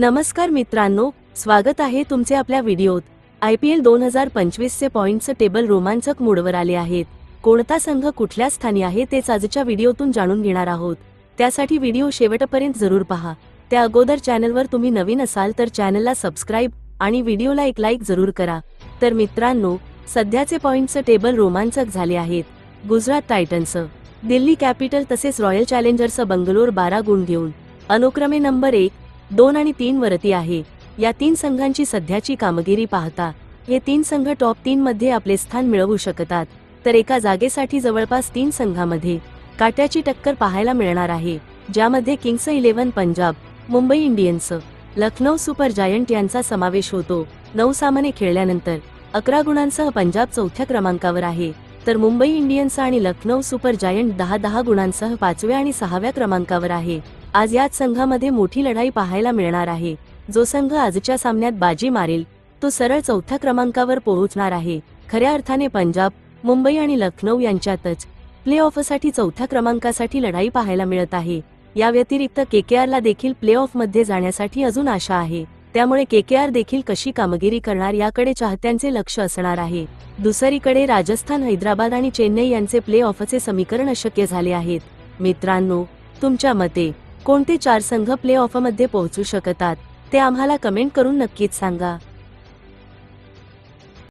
नमस्कार मित्रांनो स्वागत आहे तुमचे आपल्या व्हिडिओत. आय पी एल दोन हजार पंचवीसचे पॉईंटचं टेबल रोमांचक मूडवर आले आहेत. कोणता संघ कुठल्या स्थानी आहे तेच आजच्या व्हिडिओतून जाणून घेणार आहोत. त्यासाठी व्हिडिओ शेवटपर्यंत जरूर पहा. त्या अगोदर चॅनलवर तुम्ही नवीन असाल तर चॅनलला सबस्क्राईब आणि व्हिडिओला एक लाईक जरूर करा. तर मित्रांनो सध्याचे पॉईंटचं टेबल रोमांचक झाले आहेत. गुजरात टायटन्सचं दिल्ली कॅपिटल तसेच रॉयल चॅलेंजर्सचं बंगलोर बारा गुण घेऊन. अनुक्रमे नंबर एक दोन आणि तीन वरती आहे. या तीन संघांची सध्याची कामगिरी पाहता हे तीन संघ टॉप तीन मध्ये आपले स्थान मिळवू शकतात. तर एका जागेसाठी जवळपास तीन संघामध्ये काट्याची टक्कर पाहायला मिळणार आहे ज्यामध्ये Kings Eleven Punjab Mumbai Indians Lucknow Super Giant यांचा समावेश होतो. नऊ सामने खेळल्यानंतर अकरा गुणांसह पंजाब चौथ्या क्रमांकावर आहे. तर मुंबई इंडियन्स आणि लखनौ सुपर जायंट दहा दहा गुणांसह पाचव्या आणि सहाव्या क्रमांकावर आहे. आज याच संघामध्ये मोठी लढाई पाहायला मिळणार आहे. जो संघ आजच्या सामन्यात बाजी मारेल तो सरळ चौथ्या क्रमांकावर पोहोचणार आहे. खऱ्या अर्थाने पंजाब मुंबई आणि लखनौ यांच्यातच प्ले ऑफसाठी चौथ्या क्रमांकासाठी लढाई पाहायला मिळत आहे. या व्यतिरिक्त केकेआरला देखील प्ले ऑफमध्ये जाण्यासाठी अजून आशा आहे. त्यामुळे केकेआर देखील कशी कामगिरी करणार याकडे चाहत्यांचे लक्ष असणार आहे. दुसरीकडे राजस्थान हैदराबाद आणि चेन्नई यांचे प्ले ऑफचे समीकरण अशक्य झाले आहेत. मित्रांनो तुमच्या मते कोणते चार संघ प्ले ऑफमध्ये पोहोचू शकतात ते आम्हाला कमेंट करून नक्कीच सांगा.